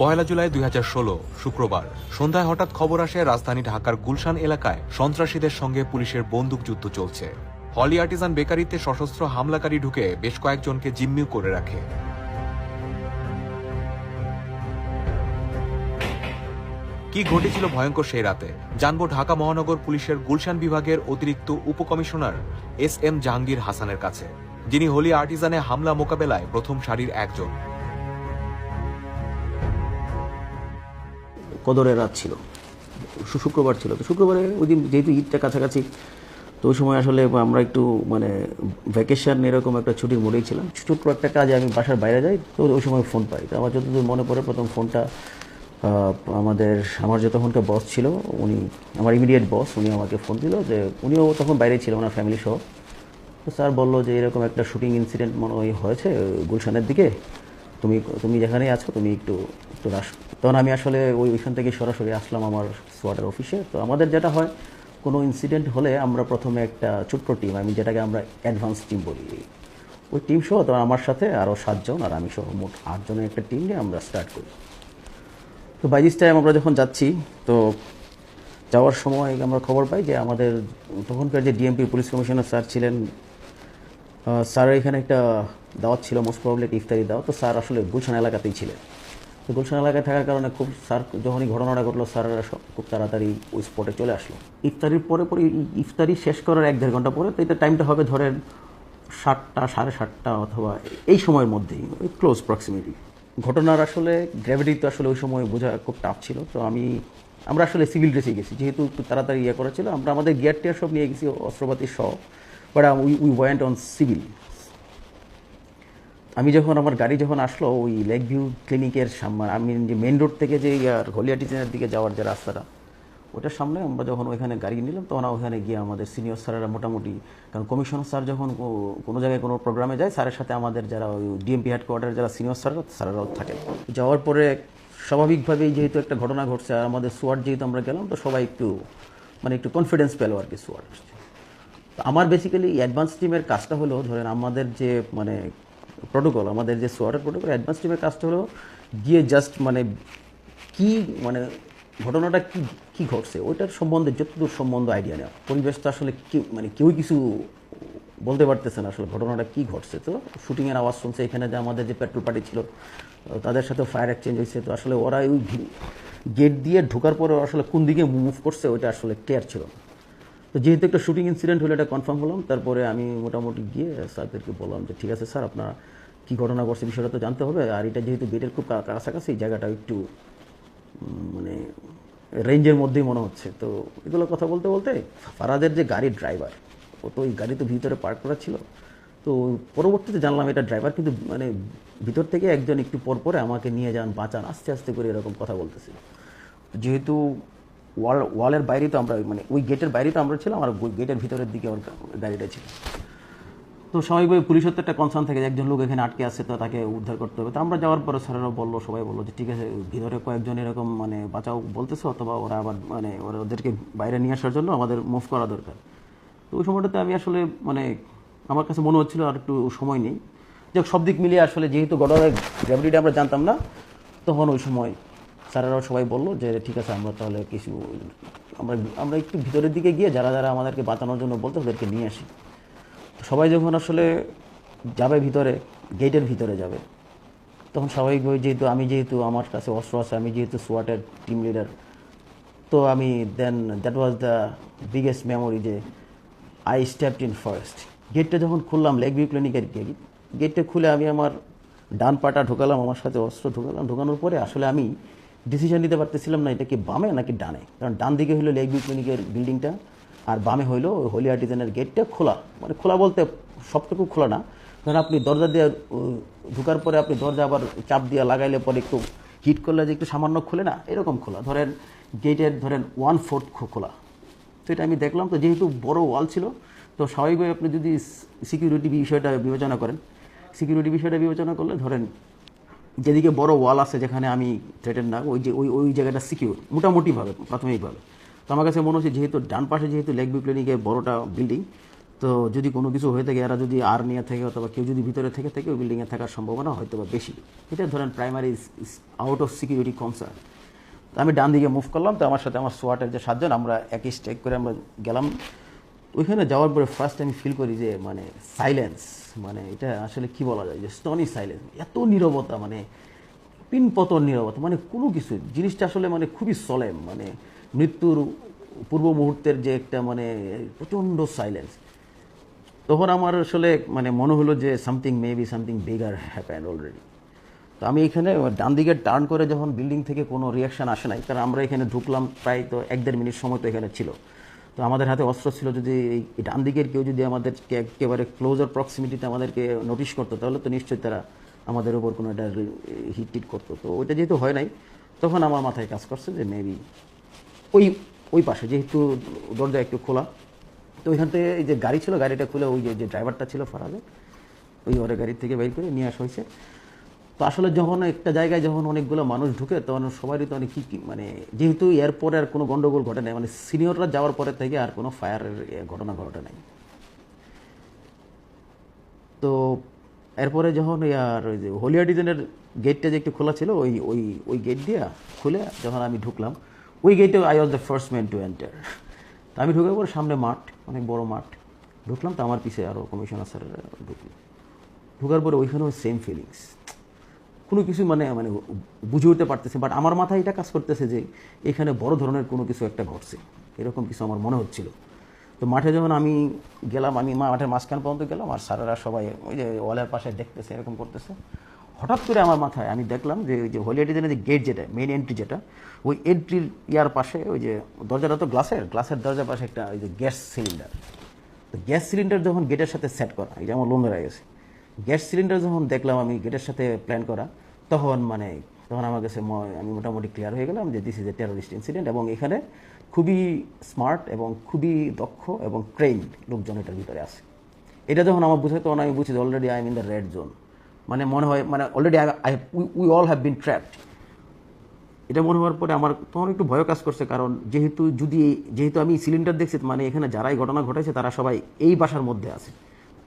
পয়লা জুলাই দুই হাজার ষোলো, শুক্রবার। সন্ধ্যায় হঠাৎ খবর আসে রাজধানী ঢাকার গুলশান এলাকায় সন্ত্রাসীদের সঙ্গে পুলিশের বন্দুকযুদ্ধ চলছে। হলি আর্টিজান বেকারিতে সশস্ত্র হামলাকারী ঢুকে বেশ কয়েকজনকে জিম্মিও করে রাখে। কি ঘটেছিল ভয়ঙ্কর সেই রাতে? জানব ঢাকা মহানগর পুলিশের গুলশান বিভাগের অতিরিক্ত উপকমিশনার এস এম জাহাঙ্গীর হাসানের কাছে, যিনি হোলি আর্টিজানে হামলা মোকাবেলায় প্রথম সারির একজন। কদরের রাত ছিল। শুক্রবার ছিল। তো শুক্রবারে ওই দিন যেহেতু ঈদটা কাছাকাছি, তো ওই সময় আসলে আমরা একটু মানে ভ্যাকেশন এরকম একটা ছুটির মোড়েই ছিলাম। ছোট্ট একটা কাজে আমি বাসার বাইরে যাই, তো ওই সময় ফোন পাই। তো আমার যতদূর মনে পড়ে, প্রথম ফোনটা আমাদের, আমার যে তখনকার বস ছিল, উনি, আমার ইমিডিয়েট বস উনি আমাকে ফোন দিল যে, উনিও তখন বাইরে ছিল ওনার ফ্যামিলি সহ। তো স্যার বলল যে, এরকম একটা শুটিং ইনসিডেন্ট মনে হয় হয়েছে গুলশানের দিকে। তুমি তুমি যেখানেই আছো, তুমি একটু একটু রাস তখন আমি আসলে ওই ওইখান থেকে সরাসরি আসলাম আমার সোয়াটার অফিসে তো আমাদের যেটা হয়, কোনো ইনসিডেন্ট হলে আমরা প্রথমে একটা ছোট্ট টিম আমি যেটাকে আমরা অ্যাডভান্স টিম বলি। ওই টিম সহ তো আমার সাথে আরও সাতজন আর আমি সহ মোট আটজনের একটা টিম নিয়ে আমরা স্টার্ট করি। তো বাই দিস টাইম আমরা যখন যাচ্ছি, তো যাওয়ার সময় আমরা খবর পাই যে আমাদের তখনকার যে ডিএমপি পুলিশ কমিশনার স্যার ছিলেন স্যারের এখানে একটা দাওয়াত ছিল মোস্ট প্রবলি একটা ইফতারি দাওয়াত। তো স্যার আসলে গুলশান এলাকাতেই ছিলেন। তো গুলশান এলাকায় থাকার কারণে খুব স্যার, যখনই ঘটনাটা ঘটলো, স্যারেরা সব খুব তাড়াতাড়ি ওই স্পটে চলে আসলো। ইফতারির পরে পরে ইফতারি শেষ করার এক দেড় ঘণ্টা পরে তো এটা টাইমটা হবে ধরেন সাতটা, সাড়ে সাতটা অথবা এই সময়ের মধ্যেই, ওই ক্লোজ প্রক্সিমিটি ঘটনার আসলে গ্র্যাভিটি তো আসলে ওই সময় বোঝা খুব টাফ ছিল, তো আমি, আমরা আসলে সিভিল ড্রেসে গেছি, যেহেতু একটু তাড়াতাড়ি ইয়ে করা ছিল, আমরা আমাদের গিয়ার টিয়ার সব নিয়ে গেছি, অস্ত্রপাতি সহ but we we went on civil আমি যখন আমার গাড়ি যখন আসলো, ওই লেক ভিউ ক্লিনিকের সামনে, আমি যে মেন রোড থেকে যে হলিয়াটিজেনের দিকে যাওয়ার যে রাস্তাটা, ওটার সামনে আমরা যখন ওইখানে গাড়ি নিলাম, তখন ওখানে গিয়ে আমাদের সিনিয়র স্যারেরা মোটামুটি, কারণ কমিশনার স্যার যখন কোনো জায়গায় কোনো প্রোগ্রামে যায়, স্যারের সাথে আমাদের যারা ওই ডিএমপি হেডকোয়ার্টারের যারা সিনিয়র স্যাররা স্যারেরাও থাকেন। যাওয়ার পরে স্বাভাবিকভাবেই যেহেতু একটা ঘটনা ঘটছে, আর আমাদের সোয়াট যেহেতু আমরা গেলাম, তো সবাই একটু মানে একটু কনফিডেন্স পেল আর কি সোয়াট তো আমার বেসিক্যালি অ্যাডভান্স টিমের কাজটা হলো, ধরেন আমাদের যে মানে প্রোটোকল আমাদের যে সোয়াটার প্রোটোকল অ্যাডভান্স টিমের কাজটা হলো গিয়ে জাস্ট মানে কি মানে ঘটনাটা কি কি ঘটছে, ওইটার সম্বন্ধে যতদূর সম্বন্ধ আইডিয়া নেওয়া। পরিবেশটা আসলে কি মানে কেউই কিছু বলতে পারতেছে না আসলে ঘটনাটা কি ঘটছে। তো শুটিংয়ের আওয়াজ শুনছে, এখানে যে আমাদের যে পেট্রোল পার্টি ছিল, তাদের সাথে ফায়ার এক্সচেঞ্জ হয়েছে। তো আসলে ওরা ওই গেট দিয়ে ঢোকার পরে আসলে কোন দিকে মুভ করছে, ওইটা আসলে ক্লিয়ার ছিল না। তো যেহেতু একটা শুটিং ইনসিডেন্ট হলে এটা কনফার্ম হলাম, তারপরে আমি মোটামুটি গিয়ে স্যারদেরকে বললাম যে, ঠিক আছে স্যার, আপনার কী ঘটনা ঘটছে বিষয়টা তো জানতে হবে। আর এটা যেহেতু গেটের খুব কাছাকাছি জায়গাটা একটু মানে রেঞ্জের মধ্যেই মনে হচ্ছে। তো এগুলো কথা বলতে বলতে ফারাদের যে গাড়ির ড্রাইভার ও তো ওই গাড়ি তো ভিতরে পার্ক করা ছিল। তো পরবর্তীতে জানলাম এটা ড্রাইভার কিন্তু মানে ভিতর থেকে একজন একটু পর পরে আমাকে নিয়ে যান, বাঁচান, আস্তে আস্তে করে এরকম কথা বলতেছিল। যেহেতু ওয়াল ওয়ালের বাইরে তো আমরা মানে ওই গেটের বাইরে তো আমরা ছিলাম, আর গেটের ভিতরের দিকে আমার গাড়িটা ছিল। তো স্বাভাবিকভাবে পুলিশের তো একটা কনসার্ন থাকে যে একজন লোক এখানে আটকে আছে, তো তাকে উদ্ধার করতে হবে। তো আমরা যাওয়ার পরে স্যারেরা বলল, সবাই বলল যে, ঠিক আছে, ভিতরে কয়েকজন এরকম মানে বাঁচাও বলতেছে, অথবা ওরা আবার মানে ওরা ওদেরকে বাইরে নিয়ে আসার জন্য আমাদের মুভ করা দরকার। তো ওই সময়টাতে আমি আসলে মানে আমার কাছে মনে হচ্ছিল আর একটু সময় নেই। যাক, সব দিক মিলিয়ে আসলে যেহেতু ঘটনার গ্র্যাভিটিটা আমরা জানতাম না, তখন ওই সময় স্যারেরাও সবাই বলল যে, ঠিক আছে, আমরা তাহলে কিছু, আমরা আমরা একটু ভিতরের দিকে গিয়ে যারা যারা আমাদেরকে বাঁচানোর জন্য বলতো ওদেরকে নিয়ে আসি। সবাই যখন আসলে যাবে ভিতরে গেটের ভিতরে যাবে, তখন স্বাভাবিকভাবে যেহেতু, আমি যেহেতু আমার কাছে অস্ত্র আছে, আমি যেহেতু সোয়াটের টিম লিডার তো আমি then that was the biggest memory যে আই স্টেপড ইন ফার্স্ট গেটটা যখন খুললাম লেগ ভিউ ক্লিনিকের গেট গেটটা খুলে আমি আমার ডান পাটা ঢোকালাম, আমার সাথে অস্ত্র ঢোকালাম, ঢোকানোর পরে আসলে আমি ডিসিশন নিতে পারতেছিলাম না, এটা কি বামে নাকি ডানে? কারণ ডান দিকে হলো লেগ ভিউ ক্লিনিকের বিল্ডিংটা আর বামে হইল হোলি আর্টিজানের গেটটা খোলা। মানে খোলা বলতে সবটুকু খোলা না। কারণ আপনি দরজা দিয়ে ঢোকার পরে আপনি দরজা আবার চাপ দিয়ে লাগাইলে পরে একটু হিট করলে যে একটু সামান্য খোলে না, এরকম খোলা। ধরেন গেটের ধরেন ওয়ান ফোর্থ খোলা। তো এটা আমি দেখলাম, তো যেহেতু বড় ওয়াল ছিল, তো স্বাভাবিকভাবে আপনি যদি সিকিউরিটি বিষয়টা বিবেচনা করেন সিকিউরিটি বিষয়টা বিবেচনা করলে ধরেন যেদিকে বড় ওয়াল আছে যেখানে আমি থ্রেটেন না, ওই যে, ওই ওই জায়গাটা সিকিউর মোটামুটিভাবে, প্রাথমিকভাবে। তো আমার কাছে মনে হচ্ছে যেহেতু ডান পাশে যেহেতু লেক ভিউ ক্লিনিকের বড়টা বিল্ডিং তো যদি কোনো কিছু হয়ে থাকে, এরা যদি আর নিয়ে থাকে অথবা কেউ যদি ভিতরে থেকে থাকে, ওই বিল্ডিংয়ে থাকার সম্ভাবনা হয়তো বা বেশি। এটা ধরেন primary out of security concern তো আমি ডান দিকে মুভ করলাম, তো আমার সাথে আমার সোয়াটের যে সাতজন, আমরা একই স্টেক করে আমরা গেলাম। ওইখানে যাওয়ার পরে ফার্স্ট আমি ফিল করি যে মানে সাইলেন্স মানে এটা আসলে কি বলা যায়? যে স্টনি সাইলেন্স এত নীরবতা মানে পিনপতন নীরবতা মানে কোনো কিছু। জিনিসটা আসলে মানে খুবই সলেম মানে মৃত্যুর পূর্ব মুহূর্তের যে একটা মানে প্রচণ্ড সাইলেন্স তখন আমার আসলে মানে মনে হলো যে something may be something bigger happen already তো আমি এখানে ডান দিকে টার্ন করে যখন বিল্ডিং থেকে কোনো রিয়াকশন আসে নাই, কারণ আমরা এখানে ঢুকলাম প্রায় তো এক দেড় মিনিট সময় তো এখানে ছিল। তো আমাদের হাতে অস্ত্র ছিল যদি এই ডান দিকের কেউ যদি আমাদেরকে একেবারে ক্লোজার প্রক্সিমিটিতে আমাদেরকে নোটিশ করতো, তাহলে তো নিশ্চয়ই তারা আমাদের উপর কোনো একটা হিট টিট করতো। তো ওইটা যেহেতু হয় নাই, তখন আমার মাথায় কাজ করছে যে মেবি ওই ওই পাশে যেহেতু দরজা একটু খোলা, তো ওইখান থেকে এই যে গাড়ি ছিল, গাড়িটা খুলে ওই যে ড্রাইভারটা ছিল ফারাজে ওই ওরে গাড়ি থেকে বের করে নিয়ে আসা হয়েছে। তো আসলে যখন একটা জায়গায় যখন অনেকগুলো মানুষ ঢুকে, তখন সবারই তো অনেক কী কী মানে যেহেতু এরপরে আর কোনো গন্ডগোল ঘটে নাই মানে সিনিয়ররা যাওয়ার পরে থেকে আর কোনো ফায়ারের ঘটনা ঘটে নাই। তো এরপরে যখন আর ওই যে হোলিয়া ডিজাইনের গেটটা যে একটু খোলা ছিল, ওই ওই ওই গেট দিয়ে খুলে যখন আমি ঢুকলাম, ওই গেটে I was the first man to enter তা আমি ঢুকে পরে সামনে মাঠ, অনেক বড় মাঠ। ঢুকলাম, তো আমার পিছিয়ে আরও কমিশনার স্যারেরা ঢুকলো। ঢুকার পরে ওইখানেও সেম ফিলিংস কোনো কিছু মানে মানে বুঝে উঠতে পারতেছে বাট আমার মাথায় এটা কাজ করতেছে যে এখানে বড় ধরনের কোনো কিছু একটা ঘটছে। এরকম কিছু আমার মনে হচ্ছিল। তো মাঠে যখন আমি গেলাম, আমি মাঠের মাঝখান পর্যন্ত গেলাম, আর স্যারেরা সবাই ওই যে ওয়ালের পাশে দেখতেছে, এরকম করতেছে। হঠাৎ করে আমার মাথায় আমি দেখলাম যে, ওই যে হোলিয়া ডিজাইনের যে গেট যেটা মেইন এন্ট্রি যেটা, ওই এন্ট্রির ইয়ার পাশে ওই যে দরজাটা তো গ্লাসের গ্লাসের দরজার পাশে একটা ওই যে গ্যাস সিলিন্ডার তো গ্যাস সিলিন্ডার যখন গেটের সাথে সেট করা, এই যে আমার লোন হয়ে গেছে গ্যাস সিলিন্ডার যখন দেখলাম আমি গেটের সাথে প্ল্যান করা, তখন মানে তখন আমার কাছে আমি মোটামুটি ক্লিয়ার হয়ে গেলাম যে this is a terrorist incident এবং এখানে খুবই স্মার্ট এবং খুবই দক্ষ এবং ট্রেন লোকজন এটার ভিতরে আছে। এটা যখন আমার বুঝে তখন আমি বুঝি যে already I am in the red zone মানে মনে হয় মানে already I we all have been trapped এটা মনে হওয়ার পরে আমার তখন একটু ভয় কাজ করছে, কারণ যেহেতু যদি, যেহেতু আমি সিলিন্ডার দেখছি মানে এখানে যারাই ঘটনা ঘটেছে তারা সবাই এই বাসার মধ্যে আছে।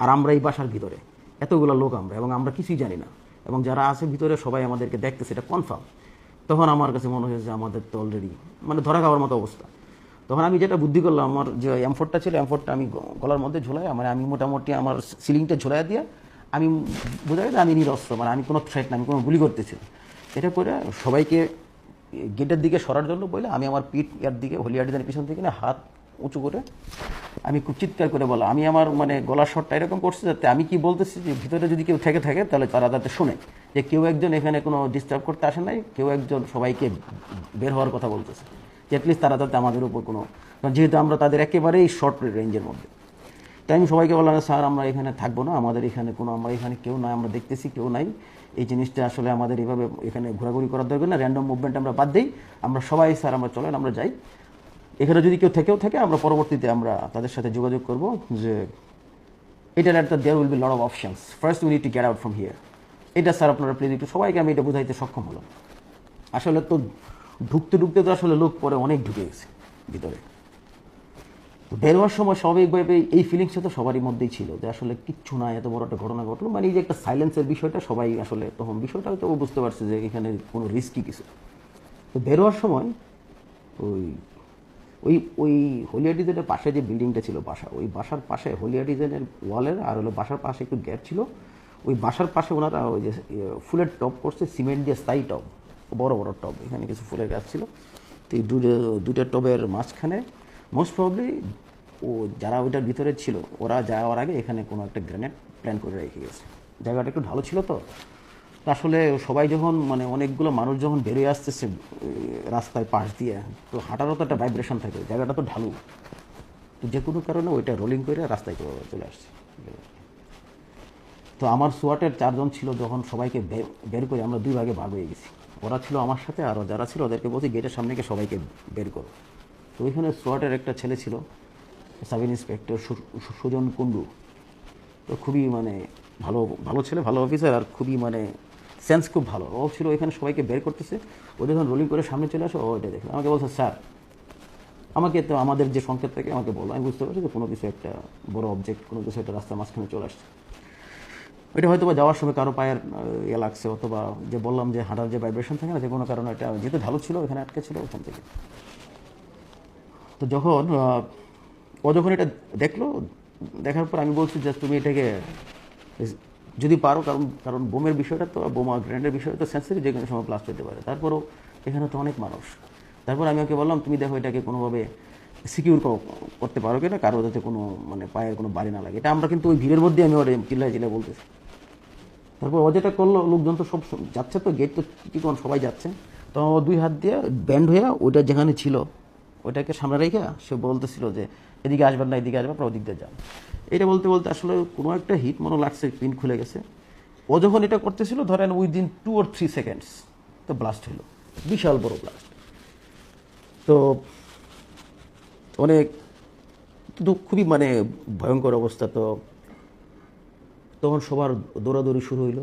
আর আমরা এই বাসার ভিতরে। এতগুলো লোক আমরা, এবং আমরা কিছুই জানি না। এবং যারা আছে ভিতরে সবাই আমাদেরকে দেখতেছে, এটা কনফার্ম তখন আমার কাছে মনে হয়েছে আমাদের তো অলরেডি মানে ধরা খাওয়ার মতো অবস্থা। তখন আমি যেটা বুদ্ধি করলাম, আমার যে এমফোরটা ছিল এমফোরটা আমি গলার মধ্যে ঝোলাই মানে আমি মোটামুটি আমার সিলিংটা ঝুলাই দিয়ে, আমি বোঝা যায় আমি নিরস্ত্র মানে আমি কোনো থ্রেট না, আমি কোনো গুলি করতেছি। এটা করে সবাইকে গেটের দিকে সরার জন্য বলে আমি আমার পিঠ ইয়ার দিকে হলিয়া ডিজাইনের পিছন থেকে না, হাত উঁচু করে। আমি খুব চিৎকার করে বলা, আমি আমার মানে গলার শটটা এরকম করছি যাতে আমি কি বলতেছি যে ভিতরে যদি কেউ থেকে থাকে তাহলে তারা যাতে শোনে যে কেউ একজন এখানে কোনো ডিস্টার্ব করতে আসে নাই, কেউ একজন সবাইকে বের হওয়ার কথা বলতেছে। যে অ্যাটলিস্ট তারা যাতে আমাদের উপর কোনো যেহেতু আমরা তাদের একেবারেই শর্ট রেঞ্জের মধ্যে। তাই আমি সবাইকে বললাম স্যার, আমরা এখানে থাকব না, আমাদের এখানে কোনো, আমরা এখানে কেউ নাই, আমরা দেখতেছি কেউ নাই। এই জিনিসটা আসলে আমাদের এভাবে এখানে ঘোরাঘুরি করার দরকার না র্যান্ডম মুভমেন্ট আমরা বাদ দিই। আমরা সবাই, স্যার, আমরা চলেন, আমরা যাই। এখানে যদি কেউ থেকেও থাকে, আমরা পরবর্তীতে আমরা তাদের সাথে যোগাযোগ করব যে এটার একটা there will be lot of options first need to get out from here এটা স্যার আপনারা প্লিজ একটু সবাইকে আমি এটা বোঝাইতে সক্ষম হলাম। আসলে তো ঢুকতে ঢুকতে তো আসলে লোক পরে অনেক ঢুকে গেছে ভিতরে। তো বের হওয়ার সময় স্বাভাবিকভাবে এই ফিলিংসটা তো সবারই মধ্যেই ছিল যে আসলে কিচ্ছু না, এত বড় একটা ঘটনা ঘটলো। মানে এই যে একটা সাইলেন্সের বিষয়টা সবাই আসলে তখন বিষয়টা হয়তো বুঝতে পারছে যে এখানে কোনো রিস্কি কিছু। তো বের হওয়ার সময় ওই ওই ওই হোলিয়া ডিজাইনের পাশে যে বিল্ডিংটা ছিল বাসা ওই বাসার পাশে হোলিয়া ডিজাইনের ওয়ালের আর হলো বাসার পাশে একটু গ্যাপ ছিল ওই বাসার পাশে ওনারা ওই যে ইয়ে, ফুলের টপ করছে সিমেন্ট দিয়ে স্থায়ী টব বড় বড় টব এখানে কিছু ফুলের গাছ ছিল। তো এই দুটো দুটো টবের মাঝখানে মোস্ট প্রবলি ও যারা ওইটার ভিতরে ছিল ওরা যাওয়ার আগে এখানে কোনো একটা গ্রেনেড প্ল্যান করে রেখে গেছে। জায়গাটা একটু ভালো ছিল তো আসলে সবাই যখন মানে অনেকগুলো মানুষ যখন বেরিয়ে আসতেছে রাস্তায় পাশ দিয়ে, তো হাঁটারও তো একটা ভাইব্রেশন থাকে, জায়গাটা তো ঢালু। তো যে কোনো কারণে ওইটা রোলিং করে রাস্তায় চলে- আসছে। তো আমার সোয়াটের চারজন ছিল, যখন সবাইকে বের করে আমরা দুই ভাগে ভাগ হয়ে গেছি। ওরা ছিল আমার সাথে, আর যারা ছিল ওদেরকে বলছি, গেটের সামনে গিয়ে সবাইকে বের করো। তো ওইখানে সোয়াটের একটা ছেলে ছিল, সাব ইন্সপেক্টর সুজন কুন্ডু তো খুবই মানে ভালো ভালো ছেলে, ভালো অফিসার আর খুবই মানে সেন্স খুব ভালো। ও ছিল এখানে সবাইকে বের করতেছে। ও যখন রোলিং করে সামনে চলে আসে, ও এটা দেখল। আমাকে বলছে, স্যার, আমাকে তো আমাদের যে সংকেত থাকে, আমাকে বলো। আমি বুঝতে পারছি যে কোনো কিছু একটা বড় অবজেক্ট কোনো কিছু একটা রাস্তার মাঝখানে চলে আসছে। এটা হয়তো বা যাওয়ার সময় কারও পায়ের ইয়ে লাগছে, অথবা যে বললাম যে হাঁটার যে ভাইব্রেশন থাকে না, যে কোনো কারণে এটা যেহেতু ঢালু ছিল ওখানে আটকে ছিল ওখান থেকে। তো যখন ও যখন এটা দেখল, দেখার পর আমি বলছি যে তুমি এটাকে যদি পারো, কারণ কারণ বোমের বিষয়টা তো, বোমা গ্র্যান্ডের বিষয়টা তো সেন্সিটিভ যে কোনো সময় ব্লাস্ট হতে পারে। তারপরও এখানে তো অনেক মানুষ। তারপর আমি ওকে বললাম, তুমি দেখো এটাকে কোনোভাবে সিকিউর করতে পারো কিনা? কারও যাতে কোনো মানে পায়ের কোনো বাড়ি না লাগে। এটা আমরা কিন্তু ওই ভিড়ের মধ্যে আমি ওর চিল্লায় চিল্লায় বলতেছি। তারপর ও যেটা করল, লোকজন তো সব যাচ্ছে তো গেট তো কোন সবাই যাচ্ছে। তো দুই হাত দিয়ে ব্যান্ড হয়ে ওইটা যেখানে ছিল, ওইটাকে সামনে রেখে সে বলতেছিল যে এদিকে আসবেন না, এদিকে আসবেন আপনারা ওদিক দিয়ে যান। এটা বলতে বলতে আসলে কোনো একটা হিট মনে লাগছে পিন খুলে গেছে। ও যখন এটা করতেছিল, ধরেন within two or three seconds তো ব্লাস্ট হলো। বিশাল বড় ব্লাস্ট তো অনেক কিন্তু খুবই মানে ভয়ঙ্কর অবস্থা তো। তখন সবার দৌড়াদৌড়ি শুরু হইল।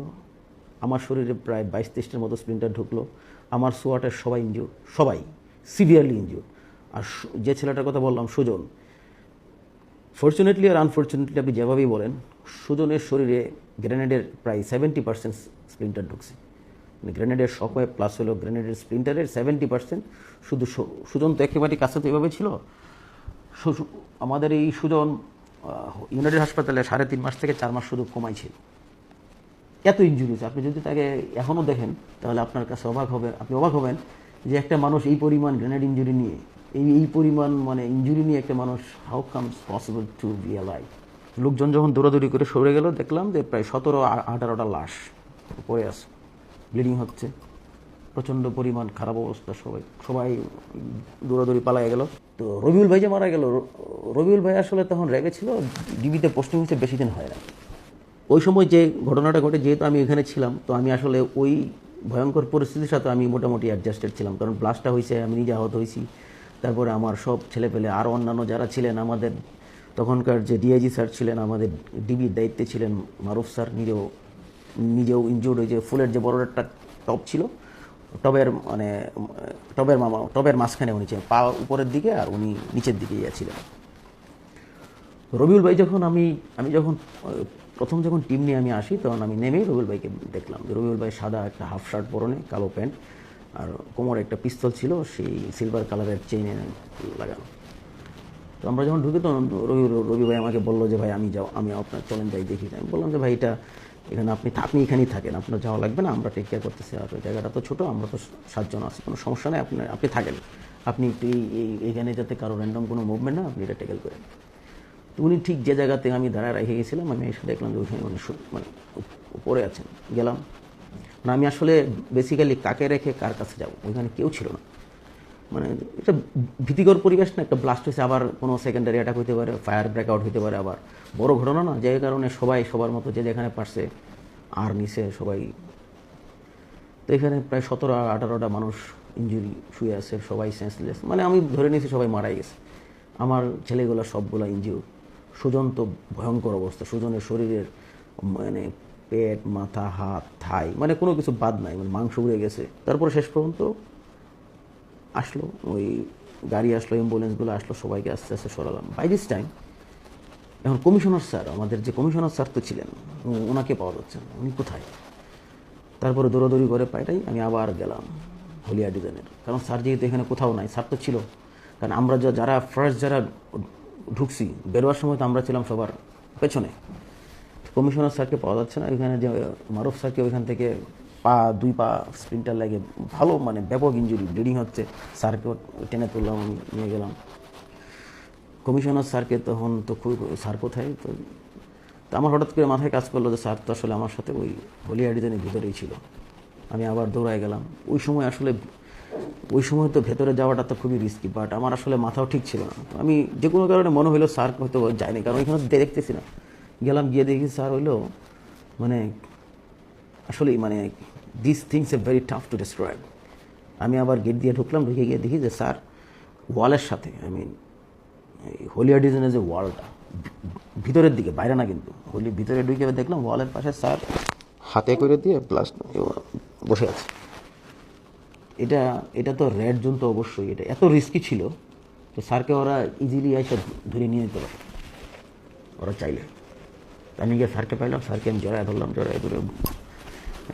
আমার শরীরে প্রায় বাইশ তেইশটার মতো স্প্রিন্টার ঢুকলো। আমার সোয়াটের সবাই ইনজিওর সবাই সিভিয়ারলি ইনজিওর আর যে ছেলেটার কথা বললাম, সুজন ফর্চুনেটলি আর আনফর্চুনেটলি আপনি যেভাবেই বলেন, সুজনের শরীরে গ্রেনেডের প্রায় সেভেন্টি পার্সেন্ট স্প্লিন্টার ঢুকছে। মানে গ্রেনেডের শকে প্লাস হলো গ্রেনেডের স্প্লিন্টারের সেভেন্টি পার্সেন্ট শুধু সুজন তো একেবারে কাছে তো এভাবে ছিল। আমাদের এই সুজন ইউনাইটেড হাসপাতালে সাড়ে তিন মাস থেকে চার মাস শুধু কমাইছিল এত ইঞ্জুরিজ আপনি যদি তাকে এখনও দেখেন, তাহলে আপনার কাছে অবাক হবে, আপনি অবাক হবেন যে একটা মানুষ এই পরিমাণ গ্রেনেড ইঞ্জুরি নিয়ে এই এই পরিমাণ মানে ইঞ্জুরি নিয়ে একটা মানুষ how comes possible to be life লোকজন যখন দৌড়াদৌড়ি করে সরে গেল, দেখলাম যে প্রায় সতেরো আঠারোটা লাশ পড়ে আছে ব্লিডিং হচ্ছে, প্রচণ্ড পরিমাণ খারাপ অবস্থা, সবাই সবাই দৌড়াদৌড়ি পালায় গেল। তো রবিউল ভাই যে মারা গেল। রবিউল ভাই আসলে তখন রেগে ছিল, ডিবিতে পোস্টিং হয়েছে, বেশি দিন হয় না। ওই সময় যে ঘটনাটা ঘটে, যেহেতু আমি এখানে ছিলাম, তো আমি আসলে ওই ভয়ঙ্কর পরিস্থিতির সাথে আমি মোটামুটি অ্যাডজাস্টেড ছিলাম, কারণ ব্লাস্টটা হয়েছে, আমি নিজে আহত হয়েছি। তারপরে আমার সব ছেলেপেলে আরও অন্যান্য যারা ছিলেন আমাদের, তখনকার যে ডিআইজি স্যার ছিলেন, আমাদের ডিবির দায়িত্বে ছিলেন, মারুফ স্যার নিজেও নিজেও ইনজুর্ড হয়ে যে ফুলের যে বড় একটা টপ ছিল, টবের মানে টবের মামা, টবের মাঝখানে উনি ছিলেন, পা উপরের দিকে আর উনি নিচের দিকে ছিলেন রবিউল ভাই যখন আমি আমি যখন, প্রথম যখন টিম নিয়ে আমি আসি, তখন আমি নেমেই রবিউল ভাইকে দেখলাম যে রবিউল ভাই সাদা একটা হাফ শার্ট পরনে, কালো প্যান্ট আর কোমরে একটা পিস্তল ছিল, সেই সিলভার কালারের চেইনে লাগানো। তো আমরা যখন ঢুকি তখন রবি রবি ভাই আমাকে বলল যে, ভাই, আমি যাও, আমি আপনার, চলেন যাই, দেখি। আমি বললাম যে, ভাই, এটা এখানে আপনি আপনি এখানেই থাকেন, আপনার যাওয়া লাগবে না, আমরা টেক কেয়ার করতেছি আর জায়গাটা তো ছোটো, আমরা তো সাতজন আছি, কোনো সমস্যা নেই, আপনি আপনি থাকেন। আপনি একটু এই- এইখানে যাতে কারও র্যান্ডম কোনো মুভমেন্ট না আপনি এটা টেকেল করেন। তো উনি ঠিক যে জায়গাতে আমি দাঁড়ায় রেখে গেছিলাম, আমি এসে দেখলাম যে, ওইখানে উনি মানে উপরে আছেন। গেলাম না, আমি আসলে বেসিক্যালি কাকে রেখে কার কাছে যাব? ওইখানে কেউ ছিল না। মানে একটা ভীতিকর পরিবেশ না, একটা ব্লাস্ট হয়েছে, আবার কোনো সেকেন্ডারি অ্যাটাক হতে পারে ফায়ার ব্রেকআউট হতে পারে আবার। বড় ঘটনা না, যে কারণে সবাই সবার মতো যে যেখানে পারছে, আর নিচে সবাই। তো এখানে প্রায় সতেরো, আঠারোটা মানুষ ইঞ্জুরি শুয়ে আছে, সবাই সেন্সলেস মানে আমি ধরে নিয়েছি সবাই মারাই গেছে। আমার ছেলেগুলো সবগুলো ইঞ্জিউর সুজন তো ভয়ঙ্কর অবস্থা, সুজনের শরীরের মানে পেট, মাথা, হাত, থাই মানে কোনো কিছু বাদ নাই মানে মাংস উড়ে গেছে। তারপরে শেষ পর্যন্ত আসলো, ওই গাড়ি আসলো অ্যাম্বুলেন্সগুলো আসলো, সবাইকে আস্তে আস্তে সরালাম। বাই দিস টাইম এখন কমিশনার স্যার, আমাদের যে কমিশনার স্যার তো ছিলেন ওনাকে পাওয়া যাচ্ছে না, উনি কোথায়? তারপরে দৌড়াদৌড়ি করে পাইটাই আমি আবার গেলাম হলিয়া ডিজাইনের। কারণ স্যার যেহেতু এখানে কোথাও নাই, স্যার তো ছিল। কারণ আমরা যারা ফার্স্ট যারা ঢুকছি, বেরোয়ার সময় তো আমরা ছিলাম সবার পেছনে। কমিশনার স্যারকে পাওয়া যাচ্ছে না। এখানে যে মারুফ স্যারকে ওইখান থেকে পা, দুই পা স্প্রিন্টার লাগে ভালো মানে ব্যাপক ইঞ্জুরি ব্লিডিং হচ্ছে। স্যারকেও টেনে তুললাম, আমি নিয়ে গেলাম। কমিশনার স্যারকে তখন তো খুব, স্যার কোথায়? তো আমার হঠাৎ করে মাথায় কাজ করল যে, স্যার তো আসলে আমার সাথে ওই হলিয়া ডিজাইনের ভিতরেই ছিল। আমি আবার দৌড়ায় গেলাম। ওই সময় আসলে, ওই সময় তো ভেতরে যাওয়াটা তো খুবই রিস্কি বাট আমার আসলে মাথাও ঠিক ছিল না। আমি যে কোনো কারণে মনে হলো স্যার হয়তো যায়নি, কারণ ওইখানে দেখতেছি না। গেলাম, গিয়ে দেখি স্যার হইল মানে আসলে মানে this things a very tough to destroy আমি আবার গেট দিয়ে ঢুকলাম, ঢুকে গিয়ে দেখি যে স্যার ওয়ালের সাথে আই মিন হোলিয়া ডিজাইনের যে ওয়ালটা ভিতরের দিকে, বাইরে না কিন্তু হোলি ভিতরে ঢুকে দেখলাম ওয়ালের পাশে স্যার হাতে করে দিয়ে প্লাস বসে আছে। এটা এটা তো রেড জোন তো অবশ্যই, এটা এত রিস্কি ছিল, তো স্যারকে ওরা ইজিলি এসে ধরে নিয়ে যেতে পারে, ওরা চাইলে। আমি গিয়ে স্যারকে পাইলাম, স্যারকে আমি জড়ায় ধরলাম, জড়ায় ধরে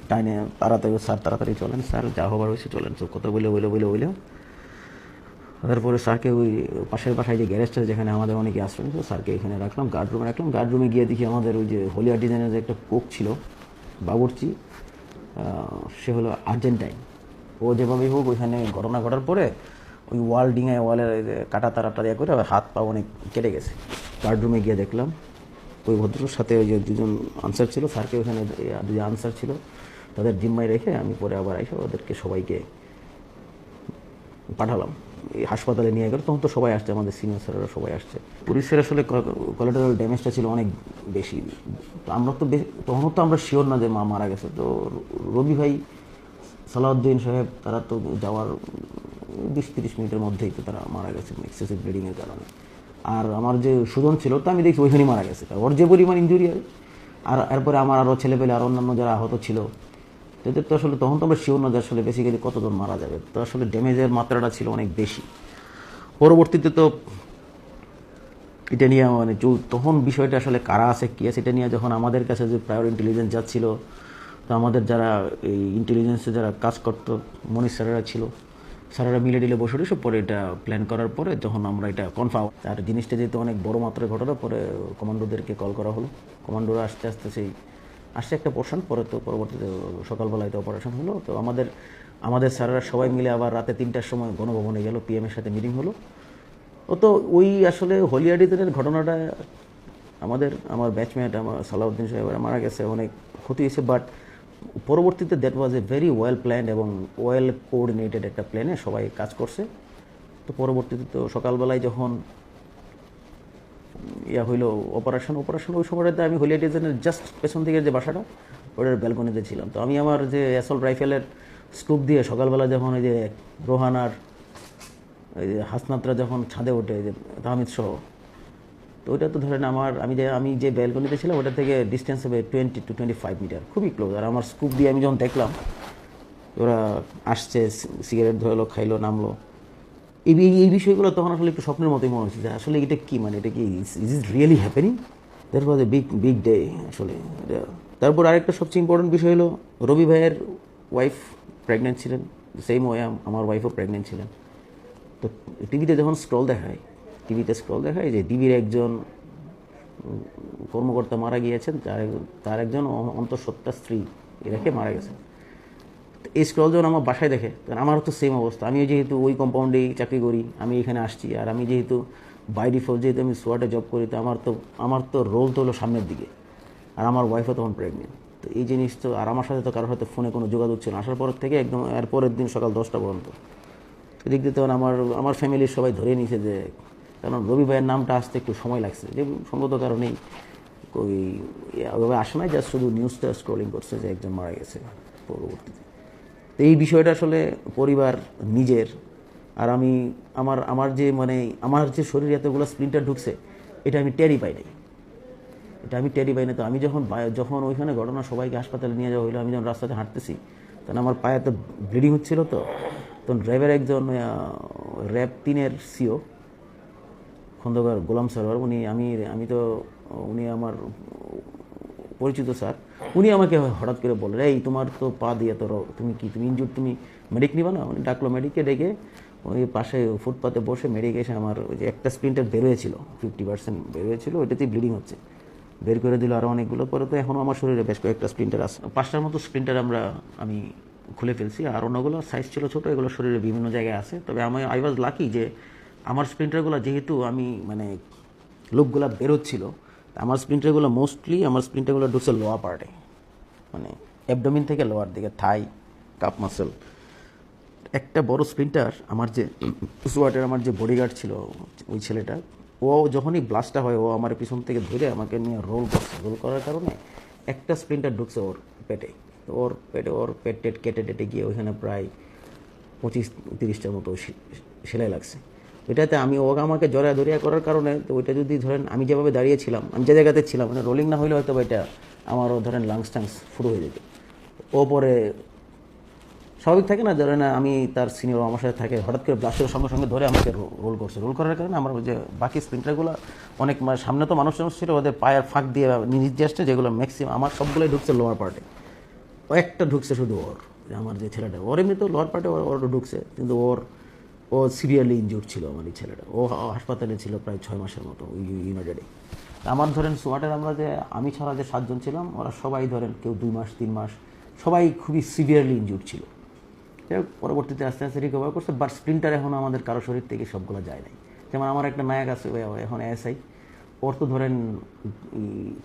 টাইনে তাড়াতাড়ি স্যার তাড়াতাড়ি চলেন, স্যার যা হবার হয়েছে চলেন। তো কথা বলে বলে বলে বলে তারপরে স্যারকে ওই পাশের বাসায় যে গ্যারেজটা যেখানে আমাদের অনেকে আশ্রয় নিয়েছিল স্যারকে এখানে রাখলাম গার্ড রুমে রাখলাম। গার্ড রুমে গিয়ে দেখি আমাদের ওই যে হলিয়া ডিজাইনের যে একটা কোক ছিল, বাবুর্চি সে হলো আর্জেন্টাইন। ও যেভাবেই হোক ওইখানে ঘটনা ঘটার পরে ওই ওয়াল ডিঙায় ওয়ালের কাটা তারাটা দিয়ে করে হাত পা অনেক কেটে গেছে। গার্ড রুমে গিয়ে দেখলাম। ওই ভদ্রর সাথে ওই যে দুজন আনসার ছিল স্যারকে ওখানে দুজন আনসার ছিল। তাদের জিম্মায় রেখে আমি পরে আবার এসে ওদেরকে সবাইকে পাঠালাম। এই হাসপাতালে নিয়ে গেল, তখন তো সবাই আসছে, আমাদের সিনিয়র স্যারেরা সবাই আসছে। পুলিশের আসলে কোলাটারাল ড্যামেজটা ছিল অনেক বেশি। তো আমরা তো তখনও তো আমরা শিওর না যে মা মারা গেছে। তো রবি ভাই, সালাউদ্দিন সাহেব, তারা তো যাওয়ার বিশ তিরিশ মিনিটের মধ্যেই তো তারা মারা গেছে এক্সেসিভ ব্লিডিংয়ের কারণে। আর আমার যে সুজন ছিল, তো আমি দেখছি ওইখানেই মারা গেছে। ওর যে পরিমাণ ইঞ্জুরি আর এরপরে আমার আরও ছেলেপেলে আর অন্যান্য যারা আহত ছিল তো এদের তো আসলে তখন তো আমরা শিওর না আসলে বেসিক্যালি কতজন মারা যাবে। তো আসলে ড্যামেজের মাত্রাটা ছিল অনেক বেশি। পরবর্তীতে তো এটা নিয়ে মানে তখন বিষয়টা আসলে কারা আছে, কী আছে, এটা নিয়ে যখন আমাদের কাছে যে প্রায়র ইন্টেলিজেন্স যাচ্ছিল, তো আমাদের যারা এই ইন্টেলিজেন্সে যারা কাজ করতো, মনীষ স্যারেরা ছিল স্যারেরা মিলে টিলে বসে রয়েছে পরে এটা প্ল্যান করার পরে যখন আমরা এটা কনফার্ম আর জিনিসটা যেহেতু অনেক বড় মাত্রায় ঘটনা পরে কমান্ডোদেরকে কল করা হলো। কমান্ডোরা আস্তে আস্তে সেই আসছে একটা পোর্শন পরে তো পরবর্তীতে সকালবেলায় তো অপারেশন হলো। তো আমাদের আমাদের স্যারেরা সবাই মিলে আবার রাতে তিনটার সময় গণভবনে গেল পিএমের সাথে মিটিং হলো। ও তো ওই আসলে হলিয়াডিদের ঘটনাটা আমাদের, আমার ব্যাচমেট আমার সালাউদ্দিন সাহেব, মারা গেছে, অনেক ক্ষতি হয়েছে বাট পরবর্তীতে that was a very well planned এবং ওয়েল কোঅর্ডিনেটেড একটা প্ল্যানে সবাই কাজ করছে। তো পরবর্তীতে তো সকালবেলায় যখন ইয়া হইল অপারেশন অপারেশন ওই সময়টাতে আমি হলিয়া ডিজাইনের জাস্ট পেছন দিকের যে বাসাটা, ওটার ব্যালকনিতে ছিলাম। তো আমি আমার যে অ্যাসল রাইফেলের স্কুপ দিয়ে সকালবেলা যখন ওই যে রোহানার ওই যে হাসনাতরা যখন ছাদে ওঠে যে তাহমিদ সহ তো ওটা তো ধরেন আমার, আমি যে আমি যে ব্যালকনিতে ছিলাম, ওটা থেকে ডিস্টেন্স হবে twenty to twenty five meter খুবই ক্লোজ আর আমার স্কুপ দিয়ে আমি যখন দেখলাম, ওরা আসছে সিগারেট ধরলো, খাইলো, নামলো। এই, এই- বিষয়গুলো তখন আসলে একটু স্বপ্নের মতোই মনে হচ্ছে যে আসলে এটা কী? মানে এটা কি is is really happening that was a big big day আসলে। তারপর আরেকটা সবচেয়ে ইম্পর্টেন্ট বিষয় হলো, রবি ভাইয়ের ওয়াইফ প্রেগনেন্ট ছিলেন। সেম ওয়ে আমার ওয়াইফও প্রেগনেন্ট ছিলেন। তো টিভিতে যখন স্ক্রল দেখায় টিভিতে স্ক্রল দেখায় যে ডিবির একজন কর্মকর্তা মারা গিয়েছেন, তার তার একজন অন্তঃসত্ত্বা স্ত্রী এরাকে মারা গেছেন এই স্ক্রল যখন আমার বাসায় দেখে, তখন আমারও তো সেম অবস্থা। আমি যেহেতু ওই কম্পাউন্ডেই চাকরি করি, আমি এখানে আসছি, আর আমি যেহেতু বাই ডিফল্ট যেহেতু আমি সোয়াটে জব করি, তো আমার তো আমার তো রোল তো হলো সামনের দিকে। আর আমার ওয়াইফও তখন প্রেগনেন্ট তো এই জিনিস তো, আর আমার সাথে তো কারোর সাথে ফোনে কোনো যোগাযোগ ছিল। আসার পর থেকে একদম, এর পরের দিন সকাল দশটা পর্যন্ত। এদিক দিয়ে তখন আমার আমার ফ্যামিলির সবাই ধরে নিয়েছে যে কারণ রবি ভাইয়ের নামটা আসতে একটু সময় লাগছে। যে সম্ভবত কারণেই ওই ওইভাবে আসে নাই জাস্ট শুধু নিউজটা স্ক্রলিং করছে যে একজন মারা গেছে পরবর্তীতে। তো এই বিষয়টা আসলে পরিবার নিজের। আর আমি আমার আমার যে মানে আমার যে শরীরে এতগুলো স্প্লিন্টার ঢুকছে, এটা আমি টেরই পাই নাই। এটা আমি টেরি পাই না তো আমি যখন যখন ওইখানে ঘটনা সবাইকে হাসপাতালে নিয়ে যাওয়া হইল, আমি যখন রাস্তাতে হাঁটতেছি, তখন আমার পায়ে তো ব্লিডিং হচ্ছিল তো, তখন ড্রাইভার একজন র্যাব তিনের সিও খন্দকার গোলাম সরোয়ার উনি, আমি আমি তো, উনি আমার পরিচিত স্যার। উনি আমাকে হঠাৎ করে বললেন, এই, তোমার তো পা দিয়ে তো তুমি কি, তুমি ইনজুর তুমি মেডিক নিবা না? উনি ডাকলো মেডিকে ডেকে, ওই পাশে ফুটপাতে বসে মেডিক এসে আমার ওই যে একটা স্প্রিন্টার বেরোয়েছিল ফিফটি পার্সেন্ট বেরোয়েছিল, ওইটাতেই ব্লিডিং হচ্ছে। বের করে দিল আরও অনেকগুলো, পরে তো এখনও আমার শরীরে বেশ কয়েকটা স্প্রিন্টার আছে। পাঁচটার মতো স্প্রিন্টার আমরা, আমি খুলে ফেলছি, আর অন্যগুলো সাইজ ছিল ছোটো, এগুলো শরীরে বিভিন্ন জায়গায় আছে। তবে আমি আই ওয়াজ লাকি যে আমার স্প্রিন্টারগুলো যেহেতু আমি মানে লোকগুলো বেরোচ্ছিল আমার স্প্রিন্টারগুলো মোস্টলি আমার স্প্রিন্টারগুলো ঢুকছে লোয়ার পার্টে মানে অ্যাবডোমিন থেকে লোয়ার দিকে থাই কাপ মাসেল একটা বড় স্প্রিন্টার আমার যে সুয়াটের আমার যে বডিগার্ড ছিল, ওই ছেলেটা, ও যখনই ব্লাস্টটা হয়, ও আমার পিছন থেকে ধরে আমাকে নিয়ে রোল করছে। রোল করার কারণে একটা স্প্রিন্টার ঢুকছে ওর পেটে। ওর পেটে, ওর পেট টেট কেটে টেটে গিয়ে ওইখানে প্রায় পঁচিশ তিরিশটার মতো সেলাই লাগছে। ওইটাতে আমি ও আমাকে জড়া ধরিয়া করার কারণে তো ওইটা যদি ধরেন আমি যেভাবে দাঁড়িয়েছিলাম, আমি যে জায়গাতে ছিলাম মানে রোলিং না হইলে হয়তো এটা আমারও ধরেন লাংস টাংস ফুটো হয়ে যেত। ও পরে স্বাভাবিক থাকে না ধরে না আমি তার সিনিয়র আমার সাথে থাকে, হঠাৎ করে ব্লাস্টের সঙ্গে সঙ্গে ধরে আমাকে রোল করছে। রোল করার কারণে আমার যে বাকি স্প্রিন্টারগুলো অনেক মানে সামনে তো মানুষ ছিল, ওদের পায়ের ফাঁক দিয়ে আসছে যেগুলো ম্যাক্সিমাম আমার সবগুলোই ঢুকছে লোয়ার পার্টে ও একটা ঢুকছে শুধু ওর আমার যে ছেলেটা। ওর এমনি তো লোয়ার পার্টে ওর ঢুকছে, কিন্তু ওর ও সিরিয়ালি ইনজুর্ড ছিল আমার এই ছেলেটা। ও হাসপাতালে ছিল প্রায় ছয় মাসের মতো ইউনাইটেডে। আমার ধরেন সোয়াটের আমরা যে, আমি ছাড়া যে সাতজন ছিলাম, ওরা সবাই ধরেন কেউ দুই মাস, তিন মাস, সবাই খুবই সিভিয়ারলি ইনজুর্ড ছিল। পরবর্তীতে আস্তে আস্তে রিকভার করছে বাট স্প্রিন্টার এখন আমাদের কারও শরীর থেকে সবগুলো যায় নাই। যেমন আমার একটা নায়ক আছে এখন এসআই ওর তো ধরেন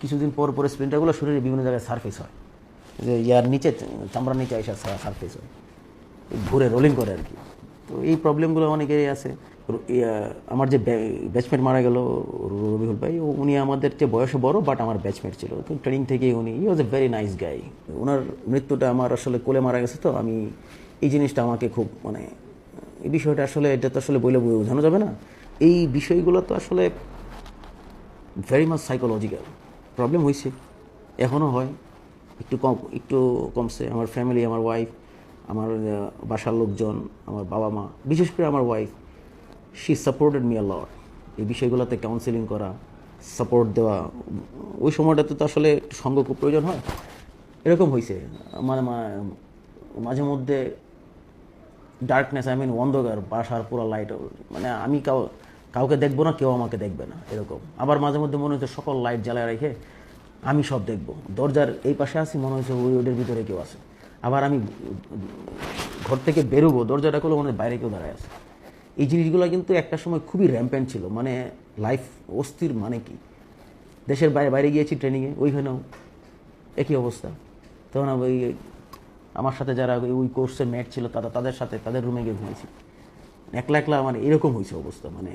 কিছুদিন পর পরে স্প্রিন্টারগুলো শরীরে বিভিন্ন জায়গায় সারফেস হয়। যে ইয়ার নিচে, চামড়ার নিচে এসে সারফেস হয়। ঘুরে রোলিং করে আর কি। তো এই প্রবলেমগুলো অনেকেরই আছে। আমার যে ব্যাচমেট মারা গেল রবিহুল ভাই উনি আমাদের চেয়ে বয়সে বড় বাট আমার ব্যাচমেট ছিল। তো ট্রেনিং থেকেই উনি ই ওয়াজ এ ভেরি নাইস গাই ওনার মৃত্যুটা আমার আসলে কোলে মারা গেছে, তো আমি এই জিনিসটা আমাকে খুব মানে এই বিষয়টা আসলে, এটা তো আসলে বলে বোঝানো যাবে না। এই বিষয়গুলো তো আসলে ভেরি মাচ সাইকোলজিক্যাল প্রবলেম হয়েছে এখনও হয়। একটু কম একটু কমছে। আমার ফ্যামিলি আমার ওয়াইফ আমার বাসার লোকজন, আমার বাবা মা, বিশেষ করে আমার wife she supported me lot এই বিষয়গুলোতে কাউন্সিলিং করা সাপোর্ট দেওয়া, ওই সময়টাতে তো আসলে একটু সঙ্গ খুব প্রয়োজন হয়। এরকম হয়েছে মানে মাঝে মধ্যে ডার্কনেস আই মিন অন্ধকার, বাসার পুরো লাইট মানে আমি কাউ, কাউকে দেখব না, কেউ আমাকে দেখবে না, এরকম। আবার মাঝে মধ্যে মনে হচ্ছে সকল লাইট জ্বালায় রেখে আমি সব দেখব। দরজার এই পাশে আছি, মনে হচ্ছে ওই ওদের ভিতরে কেউ আছে। আবার আমি ঘর থেকে বেরোবো, দরজাটা করলে মনে বাইরে কেউ দাঁড়ায় আছে। এই জিনিসগুলো কিন্তু একটা সময় খুবই র্যাম্পেন্ট ছিল মানে লাইফ অস্থির মানে কি? দেশের বাইরে বাইরে গিয়েছি ট্রেনিংয়ে ওইখানেও একই অবস্থা। তখন ওই, আমার সাথে যারা ওই- কোর্সের ম্যাট ছিল তারা তাদের সাথে, তাদের রুমে গিয়ে ঘুমিয়েছি একলা একলা মানে এরকম হয়েছে অবস্থা মানে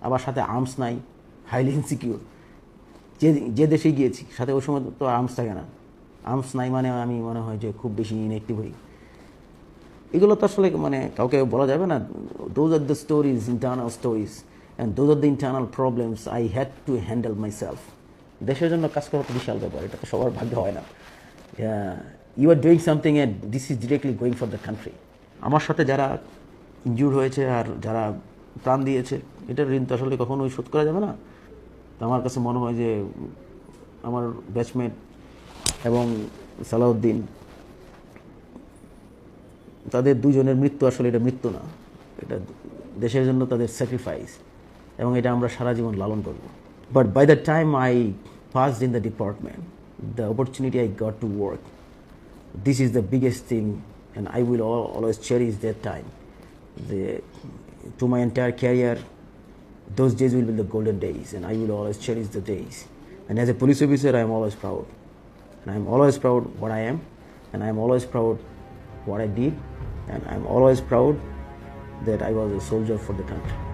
আবার সাথে আর্মস নাই হাইলি ইনসিকিউর যে যে দেশে গিয়েছি, সাথে ওই সময় তো আর্মস থাকে না। আর্মস নাই মানে আমি মনে হয় যে খুব বেশি ইনঅ্যাক্টিভ হই। এগুলো তো আসলে মানে কাউকে বলা যাবে না। Those are the stories internal stories and those are the internal problems I had to handle myself দেশের জন্য কাজ করা তো বিশাল ব্যাপার, এটা তো সবার ভাগ্য হয় না। You are doing something and this is directly going for the country আমার সাথে যারা ইনজুর হয়েছে আর যারা প্রাণ দিয়েছে, এটার ঋণ তো আসলে কখনোই শোধ করা যাবে না। তো আমার কাছে মনে হয় যে আমার ব্যাচমেট এবং সালাউদ্দিন তাদের দুজনের মৃত্যু আসলে এটা মৃত্যু না এটা দেশের জন্য তাদের স্যাক্রিফাইস এবং এটা আমরা সারা জীবন লালন করব but by the time I first in the department the opportunity I got to work is the biggest thing and i will al- always cherish that time the, to my entire career those days will be the golden days and i will always cherish the days and as a police officer i am always proud and i am always proud what i am and i am always proud what i did and i am always proud that i was a soldier for the country